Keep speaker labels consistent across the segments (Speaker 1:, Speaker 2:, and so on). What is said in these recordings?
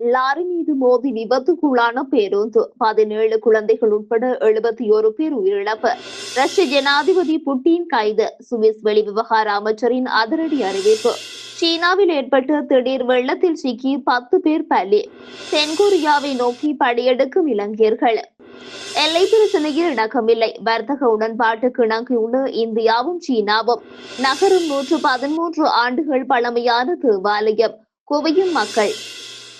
Speaker 1: Lorry மீது மோதி விபத்துக்குள்ளான பேருந்து பதினேழு குழந்தைகள் உட்பட எழுபத்தி ஒரு பேர் உயிரிழப்பு. ரஷ்ய ஜனாதிபதி புட்டின் கைது சுவிஸ் வெளிவிவகார அமைச்சரின் அதிரடி அறிவிப்பு. சீனாவில் ஏற்பட்ட திடீர் வெள்ளத்தில் சிக்கி பத்து பேர் பலி. தென்கொரியாவை நோக்கி படையெடுக்கும் இளைஞர்கள் எல்லை பிரச்சனையில் இணக்கமில்லை. வர்த்தக உடன்பாட்டுக்கு இணங்கியுள்ள இந்தியாவும் சீனாவும். நகரும் நூற்று பதிமூன்று ஆண்டுகள் பழமையான தேவாலயம் குவியும் மக்கள்.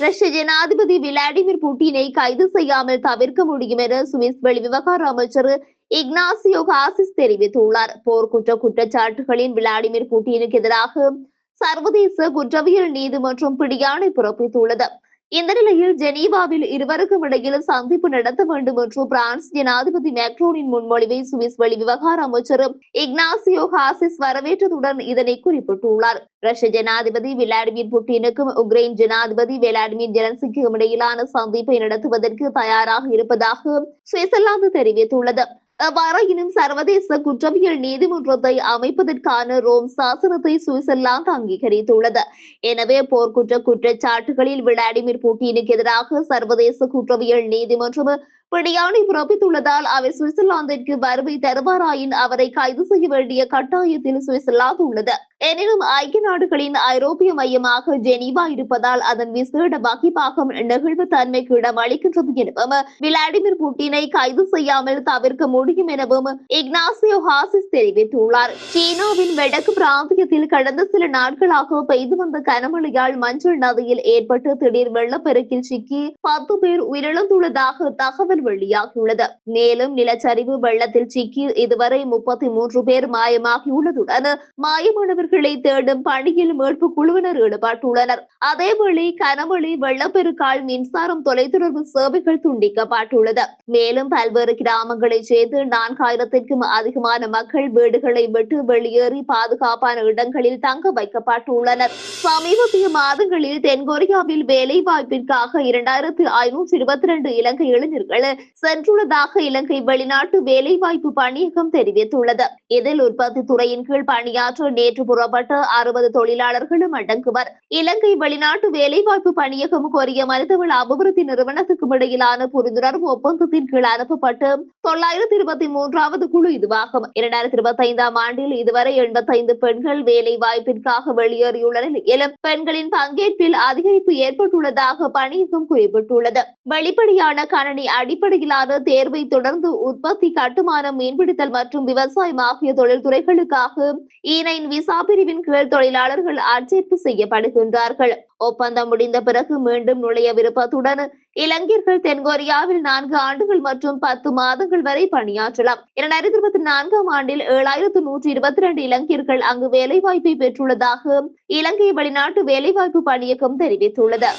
Speaker 1: ரஷ்ய ஜனாதிபதி விளாடிமிர் புட்டினை கைது செய்யாமல் தவிர்க்க முடியும் என சுவிஸ் வெளிவிவகார அமைச்சர் இக்னாசியோ காசிஸ் தெரிவித்துள்ளார். போர்க்குற்ற குற்றச்சாட்டுகளின் விளாடிமிர் புட்டினுக்கு எதிராக சர்வதேச குற்றவியல் நீதிமன்றம் பிடியாணை பிறப்பித்துள்ளது. இந்த நிலையில் ஜெனீவாவில் இருவருக்கும் இடையில் சந்திப்பு நடத்த வேண்டும் என்று பிரான்ஸ் ஜனாதிபதி மேக்ரோனின் முன்மொழிவை சுவிஸ் வெளி விவகார அமைச்சர் இக்னாசியோ ஹாசிஸ் வரவேற்றதுடன் இதனை குறிப்பிட்டுள்ளார். ரஷ்ய ஜனாதிபதி விளாடிமிர் புட்டினுக்கும் உக்ரைன் ஜனாதிபதி விளாடிமிர் ஜெலன்சிக்கும் இடையிலான சந்திப்பை நடத்துவதற்கு தயாராக இருப்பதாக சுவிட்சர்லாந்து தெரிவித்துள்ளது. எவ்வாறாயினும் சர்வதேச குற்றவியல் நீதிமன்றத்தை அமைப்பதற்கான ரோம் சாசனத்தை சுவிட்சர்லாந்து அங்கீகரித்துள்ளது. எனவே போர்க்குற்ற குற்றச்சாட்டுகளில் விளாடிமிர் புட்டினுக்கு எதிராக சர்வதேச குற்றவியல் நீதிமன்றம் பிடியாணை பிறப்பித்துள்ளதால் அவர் சுவிட்சர்லாந்திற்கு வருகை தருவாராயின் அவரை கைது செய்ய வேண்டிய கட்டாயத்தில் சுவிட்சர்லாந்து உள்ளது. எனினும் ஐக்கிய நாடுகளின் ஐரோப்பிய மையமாக ஜெனீவா இருப்பதால் அதன் விசேட வகிப்பாகம் நெகிழ்வு தன்மைக்கு இடம் அளிக்கின்றது எனவும் விளாடிமிர் புட்டினை கைது செய்யாமல் தவிர்க்க முடியும் எனவும் இக்னாசியோ ஹாசிஸ் தெரிவித்துள்ளார். சீனாவின் வடக்கு பிராந்தியத்தில் கடந்த சில நாட்களாக பெய்து வந்த கனமழையால் மஞ்சள் நதியில் ஏற்பட்ட திடீர் வெள்ளப்பெருக்கில் சிக்கி பத்து பேர் உயிரிழந்துள்ளதாக தகவல் வெளியாகியுள்ளது. மேலும் நிலச்சரிவு வெள்ளத்தில் சிக்கி இதுவரை முப்பத்தி மூன்று பேர் மாயமாகியுள்ளதுடன் மாயமானவர்களை தேடும் பணியில் மீட்பு குழுவினர் ஈடுபட்டுள்ளனர். அதேவேளை கனமழை வெள்ளப்பெருக்கால் மின்சாரம் தொலைத்தொடர்பு சேவைகள் துண்டிக்கப்பட்டுள்ளது. மேலும் பல்வேறு கிராமங்களைச் சேர்ந்து நான்காயிரத்திற்கும் அதிகமான மக்கள் வீடுகளை விட்டு வெளியேறி பாதுகாப்பான இடங்களில் தங்க வைக்கப்பட்டுள்ளனர். சமீபத்திய மாதங்களில் தென்கொரியாவில் வேலை வாய்ப்பிற்காக இரண்டாயிரத்தி ஐநூற்றி இருபத்தி இரண்டு இலங்கை இளைஞர்கள் சென்றுள்ளதாக இலங்கை வெளிநாட்டு வேலைவாய்ப்பு பணியகம் தெரிவித்துள்ளது. இதில் உற்பத்தி துறையின் கீழ் பணியாற்ற நேற்று புறப்பட்ட அறுபது தொழிலாளர்களும் அடங்குவர். இலங்கை வெளிநாட்டு வேலைவாய்ப்பு பணியகம் கோரிய மனிதவள அபிவிருத்தி நிறுவனத்துக்கும் இடையிலான புரிந்துணர்வு ஒப்பந்தத்தின் கீழ் அனுப்பப்பட்டு தொள்ளாயிரத்தி இருபத்தி மூன்றாவது குழு இதுவாகும். இரண்டாயிரத்தி இருபத்தி ஐந்தாம் ஆண்டில் இதுவரை எண்பத்தைந்து பெண்கள் வேலை வாய்ப்பிற்காக வெளியேறியுள்ள நிலையிலும் பெண்களின் பங்கேற்பில் அதிகரிப்பு ஏற்பட்டுள்ளதாக பணியகம் குறிப்பிட்டுள்ளது. வெளிப்படையான கணனி அடி அடிப்படையிலான தேர்வை தொடர்ந்து உற்பத்தி கட்டுமானம் மீன்பிடித்தல் மற்றும் விவசாயம் ஆகிய தொழில்துறைகளுக்காக ஈனைன் விசா பிரிவின் கீழ் தொழிலாளர்கள் அட்சேர்ப்பு செய்யப்படுகின்றார்கள். ஒப்பந்தம் முடிந்த பிறகு மீண்டும் நுழைய விருப்பத்துடன் இளைஞர்கள் தென்கொரியாவில் நான்கு ஆண்டுகள் மற்றும் பத்து மாதங்கள் வரை பணியாற்றலாம். இரண்டாயிரத்தி இருபத்தி நான்காம் ஆண்டில் ஏழாயிரத்து நூற்றி இருபத்தி ரெண்டு இளைஞர்கள் அங்கு வேலைவாய்ப்பை பெற்றுள்ளதாக இலங்கை வெளிநாட்டு வேலைவாய்ப்பு பணியகம் தெரிவித்துள்ளது.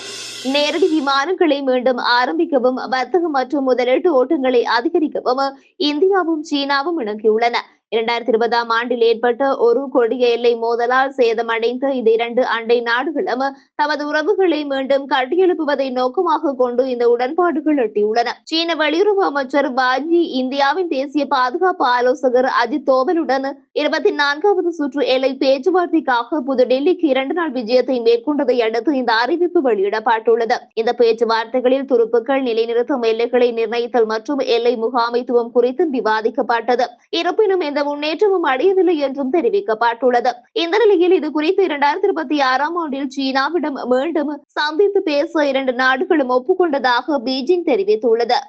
Speaker 1: நேரடி விமானங்களை மீண்டும் ஆரம்பிக்கவும் வர்த்தகம் மற்றும் முதலீட்டு ஓட்டங்களை அதிகரிக்கவும் இந்தியாவும் சீனாவும் இணங்கியுள்ளன. இரண்டாயிரத்தி இருபதாம் ஆண்டில் ஏற்பட்ட ஒரு கொடிய எல்லை மோதலால் சேதமடைந்த இந்த இரண்டு அண்டை நாடுகளும் தமது உறவுகளை மீண்டும் கட்டியெழுப்புவதை நோக்கமாக கொண்டு இந்த உடன்பாடுகள் எட்டியுள்ளன. சீன வெளியுறவு அமைச்சர் பாஜி இந்தியாவின் தேசிய பாதுகாப்பு ஆலோசகர் அஜித் தோவலுடன் இருபத்தி நான்காவது சுற்று எல்லை பேச்சுவார்த்தைக்காக புதுடெல்லிக்கு இரண்டு நாள் விஜயத்தை மேற்கொண்டதை அடுத்து இந்த அறிவிப்பு வெளியிடப்பட்டுள்ளது. இந்த பேச்சுவார்த்தைகளில் துருப்புக்கள் நிலைநிறுத்தும் எல்லைகளை நிர்ணயித்தல் மற்றும் எல்லை முகாமைத்துவம் குறித்தும் விவாதிக்கப்பட்டது. இருப்பினும் இந்த எந்த முன்னேற்றமும் அடையவில்லை என்றும் தெரிவிக்கப்பட்டுள்ளது. இந்த நிலையில் இது குறித்து இரண்டாயிரத்தி இருபத்தி ஆறாம் ஆண்டில் சீனாவிடம் மீண்டும் சந்தித்து பேச இரண்டு நாடுகளும் ஒப்புக்கொண்டதாக பீஜிங் தெரிவித்துள்ளது.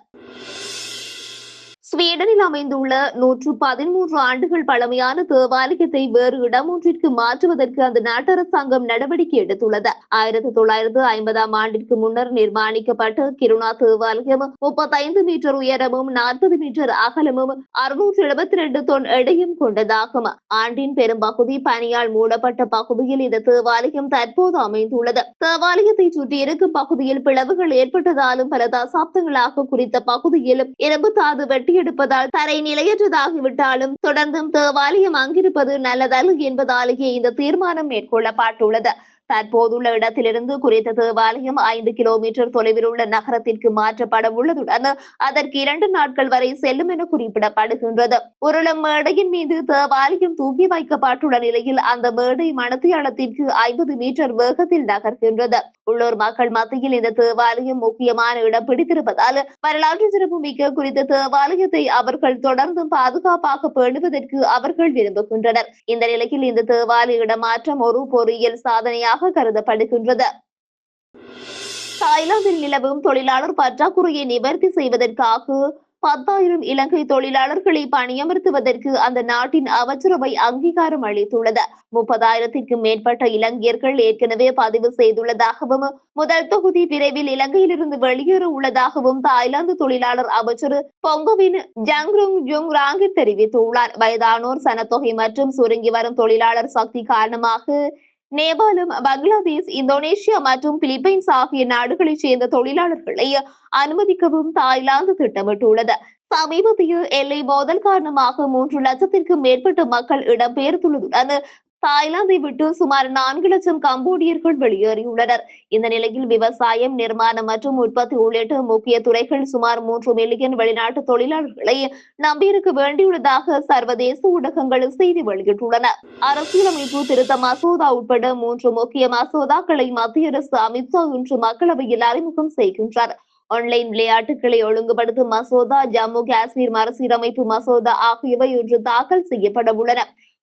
Speaker 1: ஸ்வீடனில் அமைந்துள்ள நூற்று பதிமூன்று ஆண்டுகள் பழமையான தேவாலயத்தை வேறு இடம் ஒன்றிற்கு மாற்றுவதற்கு அந்த நாட்டு அரசாங்கம் நடவடிக்கை எடுத்துள்ளது. ஆயிரத்தி தொள்ளாயிரத்து ஐம்பதாம் ஆண்டிற்கு முன்னர் நிர்மாணிக்கப்பட்ட கிருணா தேவாலயம் முப்பத்தைந்து மீட்டர் உயரமும் நாற்பது மீட்டர் அகலமும் அறுநூற்று எழுபத்தி ரெண்டு தொன் எடையும் கொண்டதாகும். ஆண்டின் பெரும்பகுதி பனியால் மூடப்பட்ட பகுதியில் இந்த தேவாலயம் தற்போது அமைந்துள்ளது. தேவாலயத்தை சுற்றி இருக்கும் பகுதியில் பிளவுகள் ஏற்பட்டதாலும் பல தசாப்தங்களாக குறித்த பகுதியில் இரும்பு தாது இருப்பதால் தரை நிலையற்றதாகிவிட்டாலும் தொடர்ந்தும் தேவாலயம் அங்கிருப்பது நல்லதல்ல என்பதாலேயே இந்த தீர்மானம் மேற்கொள்ளப்பட்டுள்ளது. தற்போதுள்ள இடத்திலிருந்து குறித்த தேவாலயம் ஐந்து கிலோமீட்டர் தொலைவில் உள்ள நகரத்திற்கு மாற்றப்பட உள்ளதுடன் அதற்கு இரண்டு நாட்கள் வரை செல்லும் என குறிப்பிடப்படுகின்றது. உருளம் மேடையின் மீது தேவாலயம் தூக்கி வைக்கப்பட்டுள்ள நிலையில் அந்த மேடை மணத்தியாளத்திற்கு ஐம்பது மீட்டர் வேகத்தில் நகர்கின்றது. உள்ளூர் மக்கள் மத்தியில் இந்த தேவாலயம் முக்கியமான இடம் பிடித்திருப்பதால் வரலாற்று சிறப்புமிக்க குறித்த தேவாலயத்தை அவர்கள் தொடர்ந்தும் பாதுகாப்பாக பேணுவதற்கு அவர்கள் விரும்புகின்றனர். இந்த நிலையில் இந்த தேவாலய இடமாற்றம் ஒரு பொறியியல் சாதனையாக கருதப்படுகின்றது. தாய்லாந்தில் நிலவும் தொழிலாளர் பற்றாக்குறையை நிவர்த்தி செய்வதற்காக பத்தாயிரம் இலங்கை தொழிலாளர்களை பணியமர்த்துவதற்கு அந்த நாட்டின் அமைச்சரவை அங்கீகாரம் அளித்துள்ளது. முப்பதாயிரத்திற்கும் மேற்பட்ட இலங்கையர்கள் ஏற்கனவே பதிவு செய்துள்ளதாகவும் முதல் தொகுதி விரைவில் இலங்கையிலிருந்து வெளியேற உள்ளதாகவும் தாய்லாந்து தொழிலாளர் அமைச்சர் பொங்கவின் ஜங்ருங் ஜுங் ராங்கி தெரிவித்துள்ளார். வயதானோர் சனத்தொகை மற்றும் சுருங்கி வரும் தொழிலாளர் சக்தி காரணமாக நேபாளம் பங்களாதேஷ் இந்தோனேஷியா மற்றும் பிலிப்பைன்ஸ் ஆகிய நாடுகளைச் சேர்ந்த தொழிலாளர்களை அனுமதிக்கவும் தாய்லாந்து திட்டமிட்டுள்ளது. சமீபத்திய எல்லை மோதல் காரணமாக மூன்று லட்சத்திற்கும் மேற்பட்ட மக்கள் இடம்பெயர்ந்துள்ளதுடன் தாய்லாந்தை விட்டு சுமார் நான்கு லட்சம் கம்போடியர்கள் வெளியேறியுள்ளனர். இந்த நிலையில் விவசாயம் நிர்மாணம் மற்றும் உற்பத்தி உள்ளிட்ட முக்கிய துறைகள் சுமார் மூன்று மில்லியன் வெளிநாட்டு தொழிலாளர்களை நம்பியிருக்க வேண்டியுள்ளதாக சர்வதேச ஊடகங்கள் செய்தி வெளியிட்டுள்ளன. அரசியலமைப்பு திருத்த மசோதா உட்பட மூன்று முக்கிய மசோதாக்களை மத்திய அரசு அமித்ஷா இன்று மக்களவையில் அறிமுகம் செய்கின்றார். ஆன்லைன் விளையாட்டுகளை ஒழுங்குபடுத்தும் மசோதா ஜம்மு காஷ்மீர் மறுசீரமைப்பு மசோதா ஆகியவை இன்று தாக்கல் செய்யப்பட உள்ளன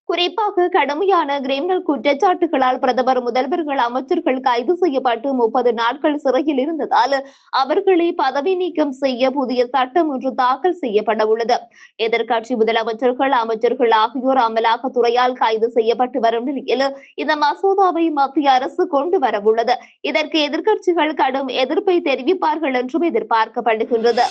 Speaker 1: குறிப்பாக கடுமையான கிரிமினல் குற்றச்சாட்டுகளால் பிரதமர் முதல்வர்கள் அமைச்சர்கள் கைது செய்யப்பட்டு முப்பது நாட்கள் சிறையில் இருந்ததால் அவர்களை பதவி நீக்கம் செய்ய புதிய சட்டம் ஒன்று தாக்கல் செய்யப்பட உள்ளது எதிர்க்கட்சி முதலமைச்சர்கள் அமைச்சர்கள் ஆகியோர் அமலாக்கத்துறையால் கைது செய்யப்பட்டு வரும் நிலையில் இந்த மசோதாவை மத்திய அரசு கொண்டு வர உள்ளது இதற்கு எதிர்கட்சிகள் கடும் எதிர்ப்பை தெரிவிப்பார்கள் என்றும் எதிர்பார்க்கப்படுகின்றது.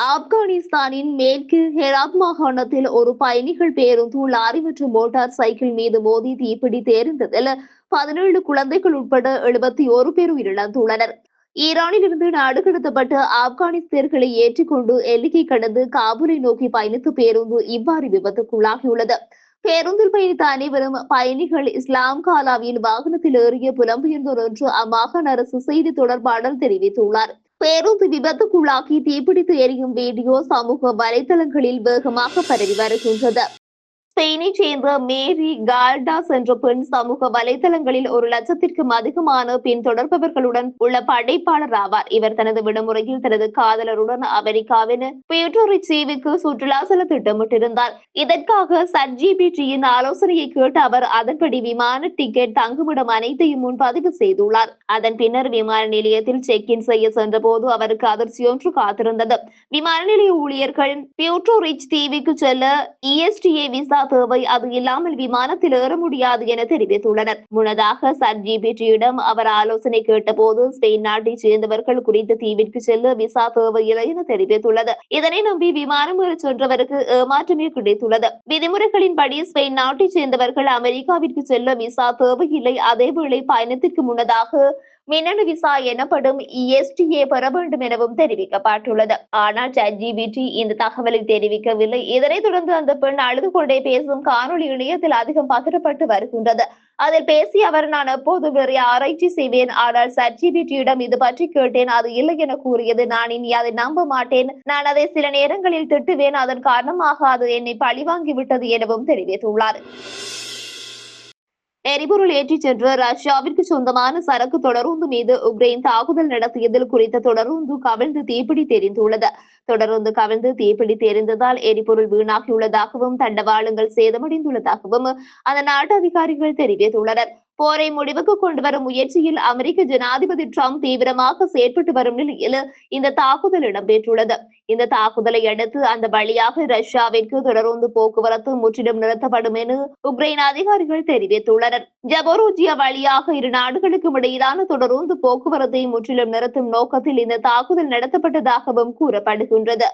Speaker 1: ஆப்கானிஸ்தானின் மேற்கு ஹெராப் மாகாணத்தில் ஒரு பயணிகள் பேருந்து லாரி மற்றும் மோட்டார் சைக்கிள் மீது மோதி தீப்பிடித்து எரிந்ததில் பதினேழு குழந்தைகள் உட்பட எழுபத்தி ஒரு பேர் உயிரிழந்துள்ளனர். ஈரானில் இருந்து நாடு கடத்தப்பட்ட ஆப்கானிஸ்தர்களை ஏற்றிக்கொண்டு எல்லையை கடந்து காபூலை நோக்கி பயணித்த பேருந்து இவ்வாறு விபத்துக்குள்ளாகியுள்ளது. பேருந்தில் பயணித்த அனைவரும் பயணிகள் இஸ்லாம் காலாவின் வாகனத்தில் ஏறிய புலம்பெயர்ந்தோர் என்று அம்மாகாண அரசு செய்தி தொடர்பாளர் தெரிவித்துள்ளார். பேருந்து விபத்துக்குள்ளாகி தீப்பிடித்து எரியும் வீடியோ சமூக வலைதளங்களில் வேகமாக பரவி வருகின்றது. ஸ்பெயினை சேர்ந்த மேரி கால்டாஸ் என்ற பெண் சமூக வலைதளங்களில் ஒரு லட்சத்திற்கும் அதிகமான பின் தொடர்பவர்களுடன் உள்ள படைப்பாளர் ஆவார். இவர் தனது விடுமுறையில் தனது காதலருடன் அமெரிக்காவின் பியூட்டோரி தீவுக்கு சுற்றுலா செல்ல திட்டமிட்டிருந்தார். இதற்காக சட்ஜிபிடியின் ஆலோசனையை கேட்டு அவர் அதன்படி விமான டிக்கெட் தங்குமிடம் அனைத்தையும் முன்பதிவு செய்துள்ளார். அதன் பின்னர் விமான நிலையத்தில் செக் இன் செய்ய சென்ற போது அவருக்கு அதிர்ச்சி ஒன்று காத்திருந்தது. விமான நிலைய ஊழியர்கள் பியூட்டோரிச் தீவுக்கு செல்ல இஎஸ்டிஏ விசா தேவை. அது இல்லாமல் விமானத்தில் ஏற முடியாது என தெரிவித்துள்ளனர். முன்னதாக சர் ஜிபிடியிடம் அவர் ஆலோசனை கேட்டபோது ஸ்பெயின் நாட்டைச் சேர்ந்தவர்கள் குறித்த தீவிற்கு செல்ல விசா தேவையில்லை என தெரிவித்துள்ளது. இதனை நம்பி விமானம் ஏறச் சென்றவருக்கு ஏமாற்றமே கிடைத்துள்ளது. விதிமுறைகளின்படி ஸ்பெயின் நாட்டைச் சேர்ந்தவர்கள் அமெரிக்காவிற்கு செல்ல விசா தேவையில்லை. அதேவேளை பயணத்திற்கு முன்னதாக மின்னணு விசா எனப்படும் இஎஸ்டிஏ பெற வேண்டும் எனவும் தெரிவிக்கப்பட்டுள்ளது. ஆனால் சாட்ஜிபிடி இந்த தகவலை தெரிவிக்கவில்லை. இதனைத் தொடர்ந்து அந்த பெண் அழுது கொண்டே பேசும் காணொளி இணையத்தில் அதிகம் பகிரப்பட்டு வருகின்றது. அதில் பேசிய அவர் நான் எப்போது வேறு ஆராய்ச்சி செய்வேன். ஆனால் சர்ஜிபிடியிடம் இது பற்றி கேட்டேன். அது இல்லை என கூறியது. நான் இனி அதை நம்ப மாட்டேன். நான் அதை சில நேரங்களில் திட்டுவேன். அதன் காரணமாக அது என்னை பழிவாங்கி விட்டது எனவும் தெரிவித்துள்ளார். எரிபொருள் ஏற்றிச் சென்ற ரஷ்யாவிற்கு சொந்தமான சரக்கு தொடருந்து மீது உக்ரைன் தாக்குதல் நடத்தியதில் குறித்த தொடருந்து கவிழ்ந்து தீப்பிடி தெரிந்துள்ளது. தொடர்ந்து கவிழ்ந்து தீப்பிடி தெரிந்ததால் எரிபொருள் வீணாகியுள்ளதாகவும் தண்டவாளங்கள் சேதமடைந்துள்ளதாகவும் அந்த நாட்டு அதிகாரிகள் தெரிவித்துள்ளனர். போரை முடிவுக்கு கொண்டு வரும் முயற்சியில் அமெரிக்க ஜனாதிபதி டிரம்ப் தீவிரமாக செயற்பட்டு வரும் நிலையில் இந்த தாக்குதல் இடம்பெற்றுள்ளது. இந்த தாக்குதலை அடுத்து அந்த வழியாக ரஷ்யாவிற்கு தொடர்ந்து போக்குவரத்து முற்றிலும் நிறுத்தப்படும் என உக்ரைன் அதிகாரிகள் தெரிவித்துள்ளனர். ஜபோரோஜியா வழியாக இரு நாடுகளுக்கும் இடையிலான தொடர்ந்து போக்குவரத்தை முற்றிலும் நிறுத்தும் நோக்கத்தில் இந்த தாக்குதல் நடத்தப்பட்டதாகவும் கூறப்படுகிறது. கூறப்படுகின்றது